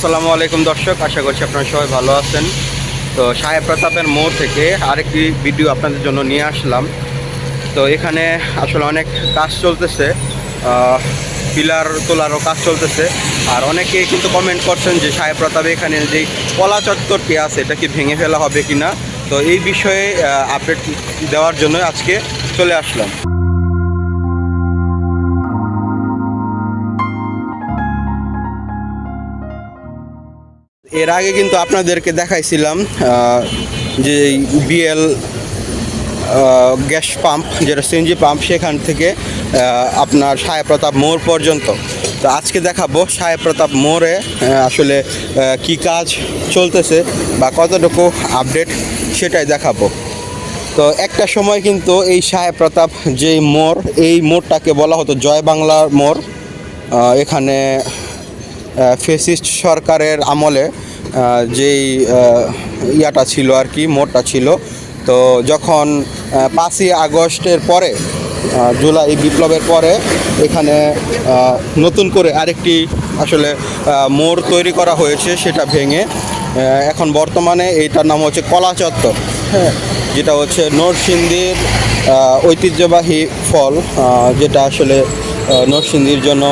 আসসালামু আলাইকুম দর্শক, আশা করছি আপনারা সবাই ভালো আছেন। তো সাহেব প্রতাপের মোড় থেকে আরেকটি ভিডিও আপনাদের জন্য নিয়ে আসলাম। তো এখানে আসলে অনেক কাজ চলতেছে পিলার তোলারও কাজ চলতেছে। আর অনেকেই কিন্তু কমেন্ট করছেন যে সাহেব প্রতাপে, এখানে যে কলা চত্বরটি আছে, এটা কি ভেঙে ফেলা হবে কি না তো এই বিষয়ে আপডেট দেওয়ার জন্য আজকে চলে আসলাম। এর আগে কিন্তু আপনাদেরকে দেখাইছিলাম যে বিএল গ্যাস পাম্প, যেটা সিএনজি পাম্প, সেখান থেকে আপনার সাহেব প্রতাপ মোড় পর্যন্ত। তো আজকে দেখাবো সাহেব প্রতাপ মোড়ে আসলে কি কাজ চলতেছে বা কতটুকু আপডেট সেটাই দেখাবো। তো একটা সময় কিন্তু এই সাহেব প্রতাপ যে মোড়, এই মোড়টাকে বলা হতো জয় বাংলার মোড় এখানে ফেসিস্ট সরকারের আমলে যেই ইয়াটা ছিল আর কি, মোড়টা ছিল, তো যখন পাঁচই আগস্টের পরে জুলাই বিপ্লবের পরে এখানে নতুন করে আরেকটি আসলে মোড় তৈরি করা হয়েছে সেটা ভেঙে এখন বর্তমানে এইটার নাম হচ্ছে কলা চত্বর। হ্যাঁ যেটা হচ্ছে নরসিংদীর ঐতিহ্যবাহী ফল যেটা আসলে নরসিংদীর জন্য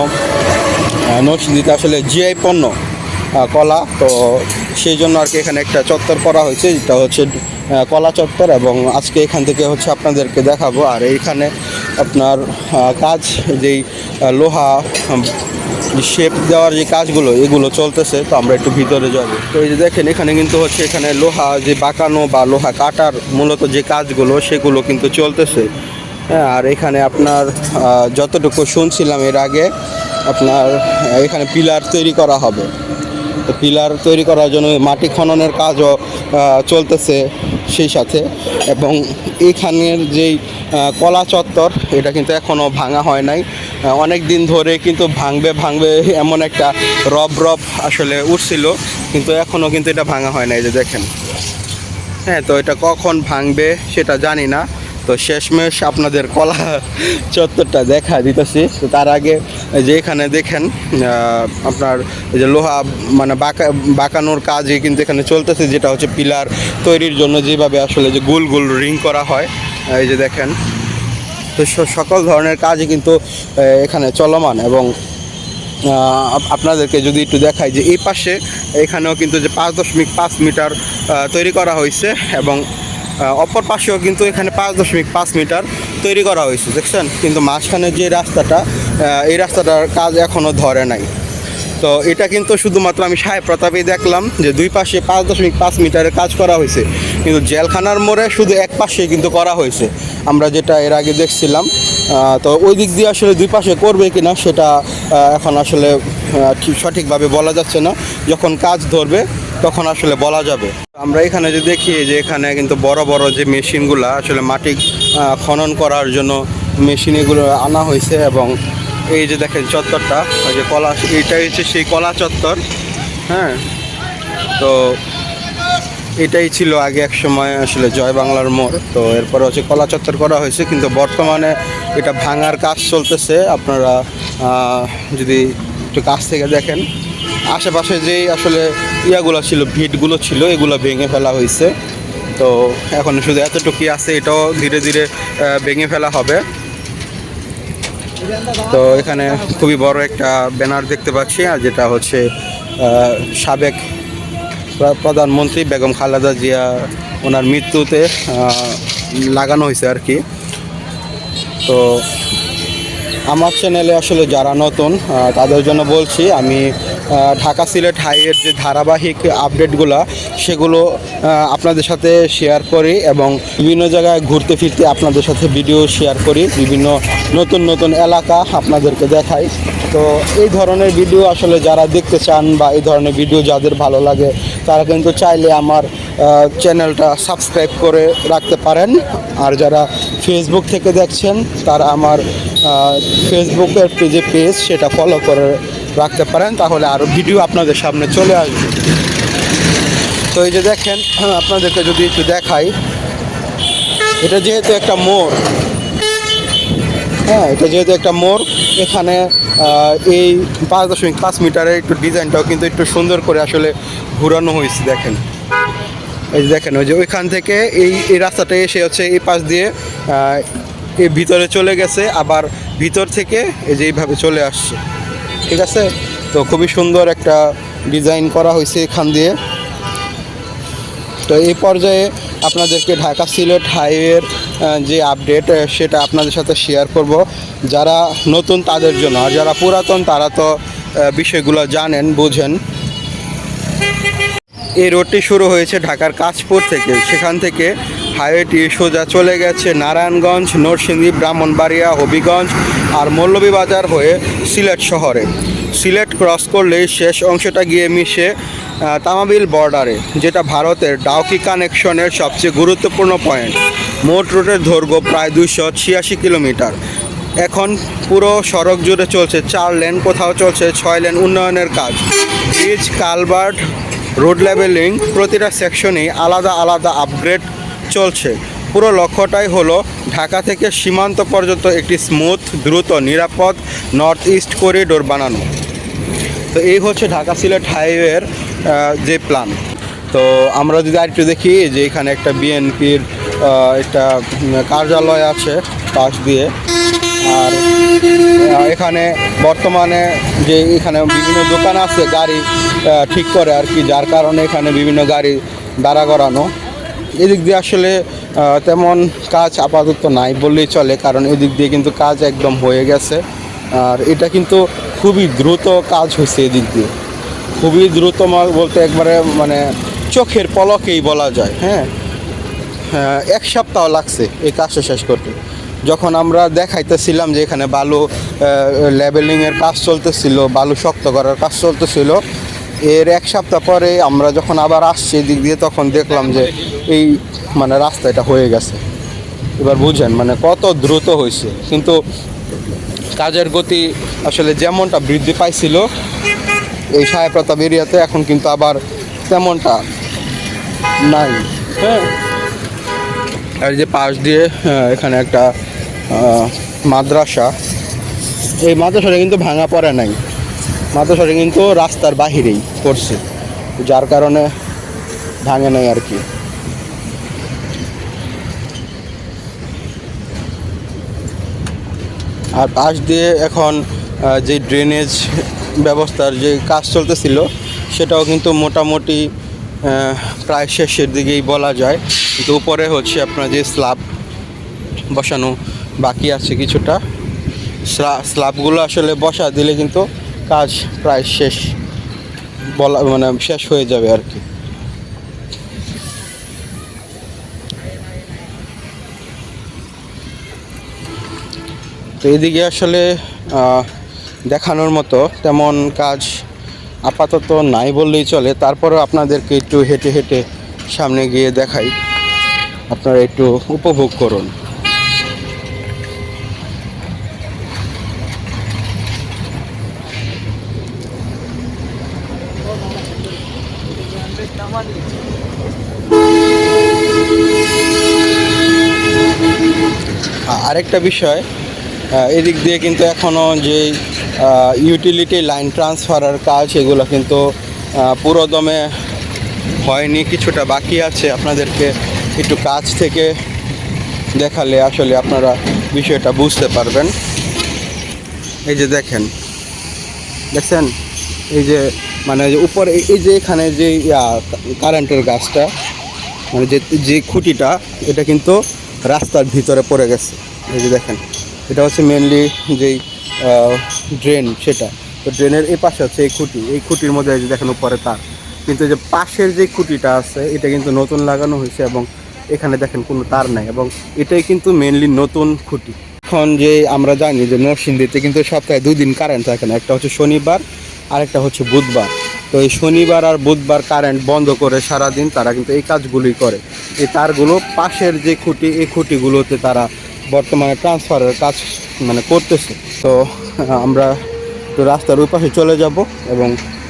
নরসিংদীতে আসলে জিআই পণ্য কলা, তো সেই জন্য আর কি এখানে একটা চত্বর করা হয়েছে, যেটা হচ্ছে কলা চত্বর এবং আজকে এখান থেকে হচ্ছে আপনাদেরকে দেখাবো। আর এইখানে আপনার কাজ, যেই লোহা শেপ দেওয়ার যে কাজগুলো, এগুলো চলতেছে, তো আমরা একটু ভিতরে যাব। তো এই যে দেখেন, এখানে কিন্তু হচ্ছে এখানে লোহা, যে বাঁকানো বা লোহা কাটার মূলত যে কাজগুলো, সেগুলো কিন্তু চলতেছে। হ্যাঁ আর এখানে আপনার যতটুকু শুনছিলাম এর আগে আপনার এখানে পিলার তৈরি করা হবে। তো পিলার তৈরি করার জন্য মাটি খননের কাজও চলতেছে সেই সাথে। এবং এইখানের যেই কলা চত্বর, এটা কিন্তু এখনও ভাঙা হয় নাই। অনেক দিন ধরে কিন্তু ভাঙবে ভাঙবে এমন একটা রব রব আসলে উঠছিল। কিন্তু এখনও কিন্তু এটা ভাঙা হয় নাই যে দেখেন। হ্যাঁ তো এটা কখন ভাঙবে সেটা জানি না। তো শেষমেশ আপনাদের কলা চত্বরটা দেখা দিতেছি। তার আগে যে এখানে দেখেন আপনার যে লোহা মানে বাঁকা, বাঁকানোর কাজই কিন্তু এখানে চলতেছে, যেটা হচ্ছে পিলার তৈরির জন্য যেভাবে আসলে যে গোল গোল রিং করা হয়। এই যে দেখেন, তো সকল ধরনের কাজই কিন্তু এখানে চলমান এবং আপনাদেরকে যদি একটু দেখাই যে এই পাশে এখানেও কিন্তু যে পাঁচ দশমিক পাঁচ মিটার তৈরি করা হয়েছে এবং অপর পাশেও কিন্তু এখানে পাঁচ দশমিক পাঁচ মিটার তৈরি করা হয়েছে। দেখছেন? কিন্তু মাঝখানে যে রাস্তাটা এই রাস্তাটার কাজ এখনও ধরে নাই। তো এটা কিন্তু শুধুমাত্র আমি সাহেব প্রতাপেই দেখলাম যে দুই পাশে পাঁচ দশমিক পাঁচ মিটারের কাজ করা হয়েছে। কিন্তু জেলখানার মোড়ে শুধু এক পাশে কিন্তু করা হয়েছে। আমরা যেটা এর আগে দেখছিলাম তো ওই দিক দিয়ে আসলে দুই পাশে করবে কি না সেটা এখন আসলে ঠিক সঠিকভাবে বলা যাচ্ছে না। যখন কাজ ধরবে, তখন আসলে বলা যাবে। আমরা এখানে যে দেখি যে এখানে কিন্তু বড় বড় যে মেশিনগুলো আসলে মাটি খনন করার জন্য মেশিন এগুলো আনা হয়েছে এবং এই যে দেখেন চত্বরটা ওই যে কলা, এইটাই হচ্ছে সেই কলা চত্বর হ্যাঁ? তো এটাই ছিল আগে এক সময় আসলে জয় বাংলার মোড়। তো এরপরে হচ্ছে কলা চত্বর করা হয়েছে, কিন্তু বর্তমানে এটা ভাঙার কাজ চলতেছে। আপনারা যদি একটু কাছ থেকে দেখেন, আশেপাশে যেই আসলে ইয়াগুলো ছিল, ভিটগুলো ছিল, এগুলো ভেঙে ফেলা হয়েছে। তো এখন শুধু এতটুকুই আছে, এটাও ধীরে ধীরে ভেঙে ফেলা হবে। তো এখানে খুবই বড় একটা ব্যানার দেখতে পাচ্ছি, আর যেটা হচ্ছে সাবেক প্রধানমন্ত্রী বেগম খালেদা জিয়া, ওনার মৃত্যুতে লাগানো হয়েছে আর কি। তো আমার চ্যানেলে আসলে যারা নতুন তাদের জন্য বলছি, আমি ঢাকা সিলেট হাইয়ের যে ধারাবাহিক আপডেটগুলো, সেগুলো আপনাদের সাথে শেয়ার করি এবং বিভিন্ন জায়গায় ঘুরতে ফিরতে আপনাদের সাথে ভিডিও শেয়ার করি। বিভিন্ন নতুন নতুন এলাকা আপনাদেরকে দেখাই। তো এই ধরনের ভিডিও আসলে যারা দেখতে চান বা এই ধরনের ভিডিও যাদের ভালো লাগে, তারা কিন্তু চাইলে আমার চ্যানেলটা সাবস্ক্রাইব করে রাখতে পারেন। আর যারা ফেসবুক থেকে দেখছেন, তারা আমার ফেসবুকের যে পেজ সেটা ফলো করে রাখতে পারেন, তাহলে আরও ভিডিও আপনাদের সামনে চলে আসবে। তো এই যে দেখেন, আপনাদেরকে যদি একটু দেখাই, এটা যেহেতু একটা মোড় হ্যাঁ এটা যেহেতু একটা মোড়, এখানে এই পাঁচ দশমিক পাঁচ মিটারের একটু ডিজাইনটাও কিন্তু একটু সুন্দর করে আসলে ঘুরানো হয়েছে, দেখেন। এই যে দেখেন, ওই যে ওইখান থেকে এই এই রাস্তাটা এসে হচ্ছে এই পাশ দিয়ে এই ভিতরে চলে গেছে, আবার ভিতর থেকে এই যে এইভাবে চলে আসছে। ঠিক আছে? তো খুবই সুন্দর একটা ডিজাইন করা হয়েছে এখান দিয়ে। তো এই পর্যায়ে আপনাদেরকে ঢাকা সিলেট হাইওয়ের যে আপডেট সেটা আপনাদের সাথে শেয়ার করব। যারা নতুন তাদের জন্য, আর যারা পুরাতন তারা তো বিষয়গুলো জানেন, বুঝেন। এই রোডটি শুরু হয়েছে ঢাকার কাশপুর থেকে। সেখান থেকে হাইওয়েটি সোজা চলে গেছে নারায়ণগঞ্জ, নরসিংদী, ব্রাহ্মণবাড়িয়া, হবিগঞ্জ আর মৌলভীবাজার হয়ে সিলেট শহরে। সিলেট ক্রস করলে শেষ অংশটা গিয়ে মিশে তামাবিল বর্ডারে যেটা ভারতের ডাউকি কানেকশনের সবচেয়ে গুরুত্বপূর্ণ পয়েন্ট মোট রুটের দৈর্ঘ্য প্রায় দুইশো ছিয়াশি কিলোমিটার। এখন পুরো সড়ক জুড়ে চলছে চার লেন কোথাও চলছে ছয় লেন উন্নয়নের কাজ। ব্রিজ কালভার্ট, রোড লেভেলিং প্রতিটা সেকশনেই আলাদা আলাদা আপগ্রেড চলছে। পুরো লক্ষ্যটাই হলো ঢাকা থেকে সীমান্ত পর্যন্ত একটি স্মুথ দ্রুত, নিরাপদ নর্থ ইস্ট করিডোর বানানো। তো এই হচ্ছে ঢাকা সিলেট হাইওয়ের যে প্ল্যান তো আমরা যদি আরেকটু দেখি যে এখানে একটা বিএনপির একটা কার্যালয় আছে পাশ দিয়ে। আর এখানে বর্তমানে যে এখানে বিভিন্ন দোকান আছে গাড়ি ঠিক করে আর কি, যার কারণে এখানে বিভিন্ন গাড়ি দাঁড়া করানো। এদিক দিয়ে আসলে তেমন কাজ আপাতত নাই বললেই চলে কারণ এদিক দিয়ে কিন্তু কাজ একদম হয়ে গেছে। আর এটা কিন্তু খুবই দ্রুত কাজ হয়েছে এদিক দিয়ে। খুবই দ্রুত বলতে একবারে মানে চোখের পলকেই বলা যায় হ্যাঁ? হ্যাঁ, এক সপ্তাহ লাগছে এই কাজটা শেষ করতে। যখন আমরা দেখাইতেছিলাম যে এখানে বালু লেবেলিংয়ের কাজ চলতেছিল বালু শক্ত করার কাজ চলতেছিল এর এক সপ্তাহ পরে আমরা যখন আবার আসছি এদিক দিয়ে তখন দেখলাম যে এই মানে রাস্তা এটা হয়ে গেছে। এবার বুঝেন মানে কত দ্রুত হয়েছে। কিন্তু কাজের গতি আসলে যেমনটা বৃদ্ধি পাইছিল এই সাহেব প্রতাপ এরিয়াতে এখন কিন্তু আবার তেমনটা নাই। হ্যাঁ। আর এই যে পাশ দিয়ে এখানে একটা মাদ্রাসা এই মাদ্রাসাটা কিন্তু ভাঙা পড়ে নাই। মাদ্রাসাটা কিন্তু রাস্তার বাহিরেই পড়ছে যার কারণে ভাঙে নাই আর কি। আর পাশ দিয়ে এখন যে ড্রেনেজ ব্যবস্থার যে কাজ চলতেছিল, সেটাও কিন্তু মোটামুটি প্রায় শেষের দিকেই বলা যায়। কিন্তু উপরে হচ্ছে আপনার যে স্ল্যাব বসানো বাকি আছে কিছুটা। স্লা- স্ল্যাবগুলো আসলে বসা দিলে কিন্তু কাজ প্রায় শেষ, বলা মানে শেষ হয়ে যাবে আর কি। তো এদিকে আসলে দেখানোর মতো তেমন কাজ আপাতত নাই বললেই চলে। তারপরেও আপনাদেরকে একটু হেঁটে হেঁটে সামনে গিয়ে দেখাই। আপনারা একটু উপভোগ করুন। আরেকটা বিষয় এদিক দিয়ে কিন্তু এখনও যে ইউটিলিটি লাইন ট্রান্সফারের কাজ, এগুলো কিন্তু পুরোদমে হয়নি, কিছুটা বাকি আছে। আপনাদেরকে একটু কাছ থেকে দেখালে আসলে আপনারা বিষয়টা বুঝতে পারবেন। এই যে দেখেন, দেখছেন? এই যে মানে উপরে, এই যে এখানে যে কারেন্টের গাছটা মানে যে যে খুঁটিটা, এটা কিন্তু রাস্তার ভিতরে পড়ে গেছে। এই যে দেখেন, এটা হচ্ছে মেনলি যেই ড্রেন সেটা। তো ড্রেনের এই পাশে হচ্ছে এই খুঁটি। এই খুঁটির মধ্যে এই যে দেখেন উপরে তার। কিন্তু যে পাশের যে খুঁটিটা আছে, এটা কিন্তু নতুন লাগানো হয়েছে এবং এখানে দেখেন কোনো তার নাই এবং এটাই কিন্তু মেনলি নতুন খুঁটি। এখন যে আমরা জানি যে নরসিংদীতে কিন্তু সপ্তাহে দুই দিন কারেন্ট থাকে না। একটা হচ্ছে শনিবার, আরেকটা হচ্ছে বুধবার। তো এই শনিবার আর বুধবার কারেন্ট বন্ধ করে সারা দিন তারা কিন্তু এই কাজগুলোই করে। এই তারগুলো পাশের যে খুঁটি, এই খুঁটিগুলোতে তারা বর্তমানে ট্রান্সফারের কাজ মানে করতেছে। তো আমরা তো রাস্তার ওই পাশে চলে যাব এবং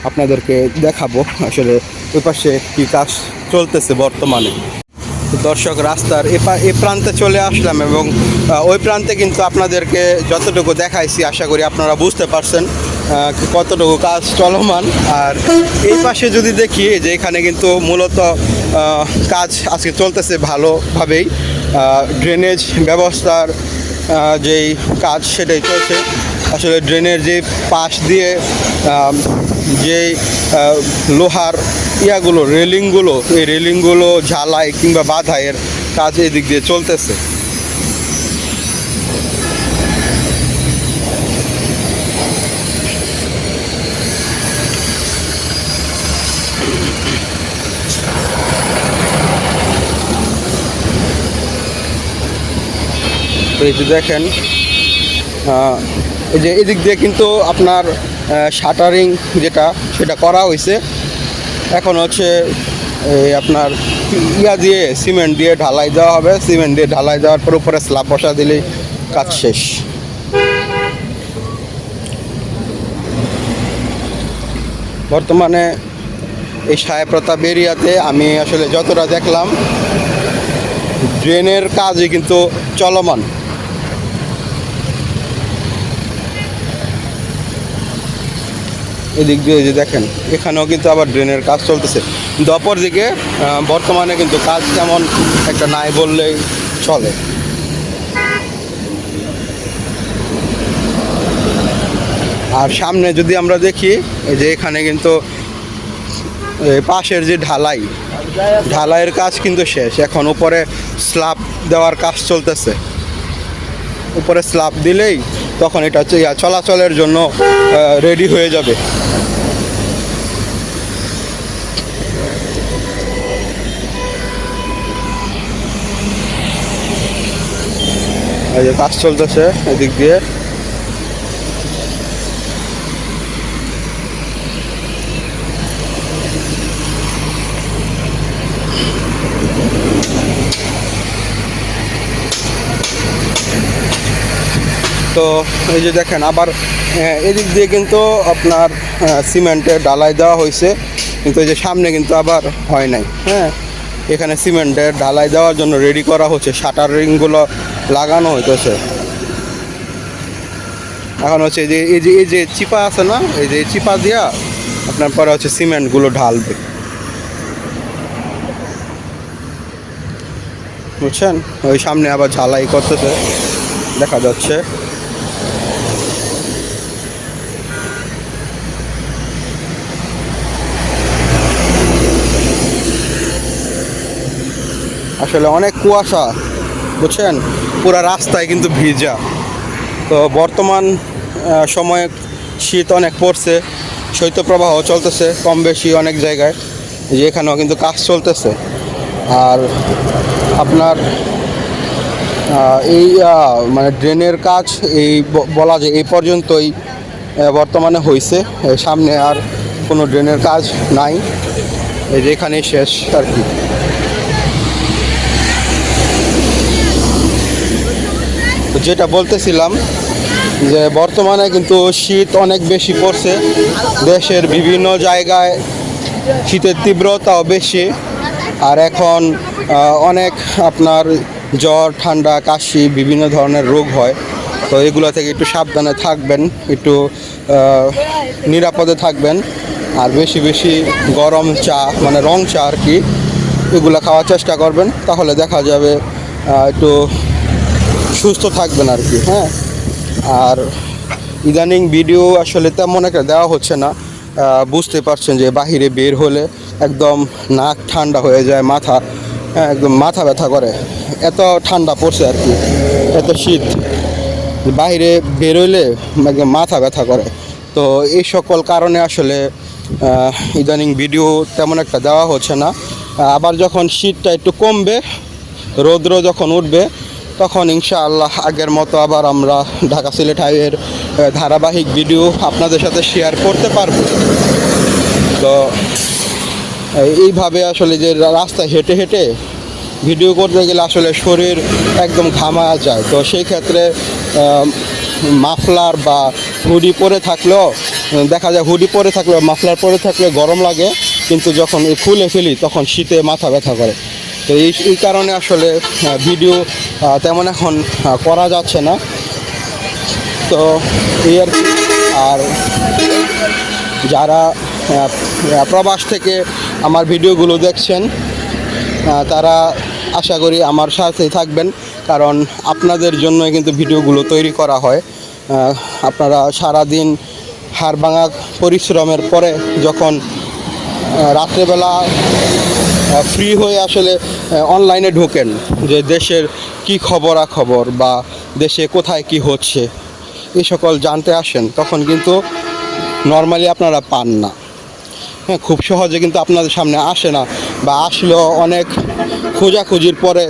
আপনাদেরকে দেখাবো আসলে ওই পাশে কী কাজ চলতেছে বর্তমানে। দর্শক, রাস্তার এ প্রান্তে চলে আসলাম এবং ওই প্রান্তে কিন্তু আপনাদেরকে যতটুকু দেখাইছি, আশা করি আপনারা বুঝতে পারছেন। কতটুকু কাজ চলমান? আর এই পাশে যদি দেখি যে এখানে কিন্তু মূলত কাজ আজকে চলতেছে ভালোভাবেই। ড্রেনেজ ব্যবস্থার যেই কাজ সেটাই চলছে। আসলে ড্রেনের যে পাশ দিয়ে যেই লোহার ইয়াগুলো রেলিংগুলো এই রেলিংগুলো ঝালাই কিংবা বাধাইয়ের কাজ এদিক দিয়ে চলতেছে। তো এই দেখেন এই যে এদিক দিয়ে কিন্তু আপনার শাটারিং যেটা, সেটা করা হয়েছে। এখন হচ্ছে, এই আপনার ইয়া দিয়ে সিমেন্ট দিয়ে ঢালাই দেওয়া হবে। সিমেন্ট দিয়ে ঢালাই দেওয়ার পর উপরে স্ল্যাব বসা দিলেই কাজ শেষ। বর্তমানে এই সাহেব প্রতাপ এরিয়াতে আমি আসলে যতটা দেখলাম ড্রেনের কাজই কিন্তু চলমান। এদিক দিয়ে যে দেখেন, এখানেও কিন্তু আবার ড্রেনের কাজ চলতেছে। কিন্তু অপর দিকে বর্তমানে কিন্তু কাজ তেমন একটা নাই বললেই চলে। আর সামনে যদি আমরা দেখি যে এখানে কিন্তু পাশের যে ঢালাই, ঢালাইয়ের কাজ কিন্তু শেষ। এখন উপরে স্ল্যাব দেওয়ার কাজ চলতেছে। উপরে স্ল্যাব দিলেই তখন এটা হচ্ছে চলাচলের জন্য রেডি হয়ে যাবে। কাজ চলতেছে এদিক দিয়ে। তো এই যে দেখেন আবার এদিক দিয়ে কিন্তু আপনার আহ, সিমেন্টের ডালাই দেওয়া হয়েছে। কিন্তু এই যে সামনে কিন্তু আবার হয় নাই হ্যাঁ। এখানে সিমেন্টের ঢালাই দেওয়ার জন্য রেডি করা হচ্ছে শাটার রিংগুলো লাগানো হইতেছে। এখন হচ্ছে এই যে এই যে এই যে চিপা আছে না এই যে চিপা দিয়া আপনার পরে হচ্ছে সিমেন্টগুলো ঢালবে। বুঝছেন? ওই সামনে আবার ঝালাই করতেছে দেখা যাচ্ছে। আসলে অনেক কুয়াশা, বুঝছেন? পুরো রাস্তায় কিন্তু ভিজা। তো বর্তমান সময়ে শীত অনেক পড়ছে, শৈত্যপ্রবাহ চলতেছে কম বেশি অনেক জায়গায়, যে এখানেও কিন্তু কাজ চলতেছে। আর আপনার এই মানে ড্রেনের কাজ এই বলা যায় এই পর্যন্তই বর্তমানে হয়েছে সামনে আর কোনো ড্রেনের কাজ নাই। এখানেই শেষ আর কি। যেটা বলতেছিলাম যে বর্তমানে কিন্তু শীত অনেক বেশি পড়ছে। দেশের বিভিন্ন জায়গায় শীতের তীব্রতাও বেশি। আর এখন অনেক আপনার জ্বর, ঠান্ডা, কাশি, বিভিন্ন ধরনের রোগ হয়। তো এগুলো থেকে একটু সাবধানে থাকবেন, একটু নিরাপদে থাকবেন। আর বেশি বেশি গরম চা মানে রং চা আর কি, এগুলো খাওয়ার চেষ্টা করবেন। তাহলে দেখা যাবে একটু সুস্থ থাকবেন আর কি হ্যাঁ? আর ইদানিং ভিডিও আসলে তেমন একটা দেওয়া হচ্ছে না। বুঝতে পারছেন যে বাহিরে বের হলে একদম নাক ঠান্ডা হয়ে যায়, মাথা হ্যাঁ একদম মাথা ব্যথা করে। এত ঠান্ডা পড়ছে আর কি, এত শীত। বাইরে বেরোইলে একদম মাথা ব্যথা করে। তো এই সকল কারণে আসলে ইদানিং ভিডিও তেমন একটা দেওয়া হচ্ছে না। আবার যখন শীতটা একটু কমবে, রৌদ্র যখন উঠবে তখন ইনশাআল্লাহ আগের মতো আবার আমরা ঢাকা সিলেট হাইওয়ের ধারাবাহিক ভিডিও আপনাদের সাথে শেয়ার করতে পারব। তো এইভাবে আসলে যে রাস্তায় হেঁটে হেঁটে ভিডিও করতে গেলে আসলে শরীর একদম ঘামা যায়। তো সেই ক্ষেত্রে মাফলার বা হুডি পরে থাকলেও দেখা যায় হুডি পরে থাকলেও, মাফলার পরে থাকলে গরম লাগে। কিন্তু যখন খুলে ফেলি, তখন শীতে মাথা ব্যথা করে। তো এই এই কারণে আসলে ভিডিও তেমন এখন করা যাচ্ছে না। তো এই আর কি। আর যারা প্রবাস থেকে আমার ভিডিওগুলো দেখছেন তারা আশা করি আমার সাথেই থাকবেন, কারণ আপনাদের জন্য কিন্তু ভিডিওগুলো তৈরি করা হয়। আপনারা সারা দিন হাড় ভাঙা পরিশ্রমের পরে যখন রাত্রেবেলা ফ্রি হয়ে আসলে অনলাইনে ঢোকেন যে দেশের কি খবরাখবর বা দেশে কোথায় কি হচ্ছে এই সকল জানতে আসেন, তখন কিন্তু নর্মালি আপনারা পান না। হ্যাঁ খুব সহজে কিন্তু আপনাদের সামনে আসে না বা আসলেও অনেক খোঁজাখুঁজির পরে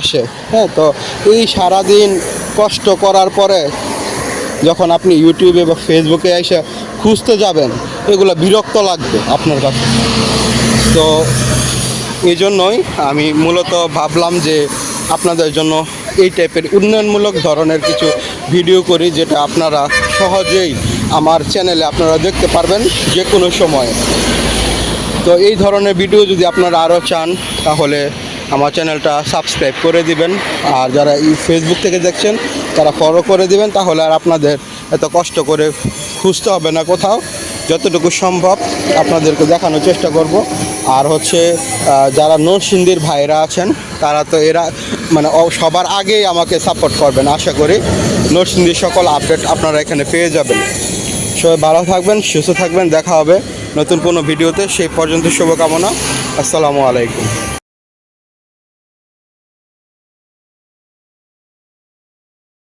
আসে। হ্যাঁ তো এই সারাদিন কষ্ট করার পরে যখন আপনি ইউটিউবে বা ফেসবুকে এসে খুঁজতে যাবেন, এগুলো বিরক্ত লাগবে আপনার কাছে। তো এই জন্যই আমি মূলত ভাবলাম যে আপনাদের জন্য এই টাইপের উন্নয়নমূলক ধরনের কিছু ভিডিও করি, যেটা আপনারা সহজেই আমার চ্যানেলে আপনারা দেখতে পারবেন যে কোনো সময়। তো এই ধরনের ভিডিও যদি আপনারা আরও চান, তাহলে আমার চ্যানেলটা সাবস্ক্রাইব করে দিবেন। আর যারা এই ফেসবুক থেকে দেখছেন, তারা ফলো করে দিবেন, তাহলে আর আপনাদের এত কষ্ট করে খুঁজতে হবে না কোথাও। যতটুকু সম্ভব আপনাদেরকে দেখানোর চেষ্টা করব। আর হচ্ছে যারা নরসিংদীর ভাইরা আছেন, তারা তো এরা মানে সবার আগেই আমাকে সাপোর্ট করবেন। আশা করি নরসিংদীর সকল আপডেট আপনারা এখানে পেয়ে যাবেন। সবাই ভালো থাকবেন, সুস্থ থাকবেন। দেখা হবে নতুন কোনো ভিডিওতে। সেই পর্যন্ত শুভকামনা। আসসালামু আলাইকুম।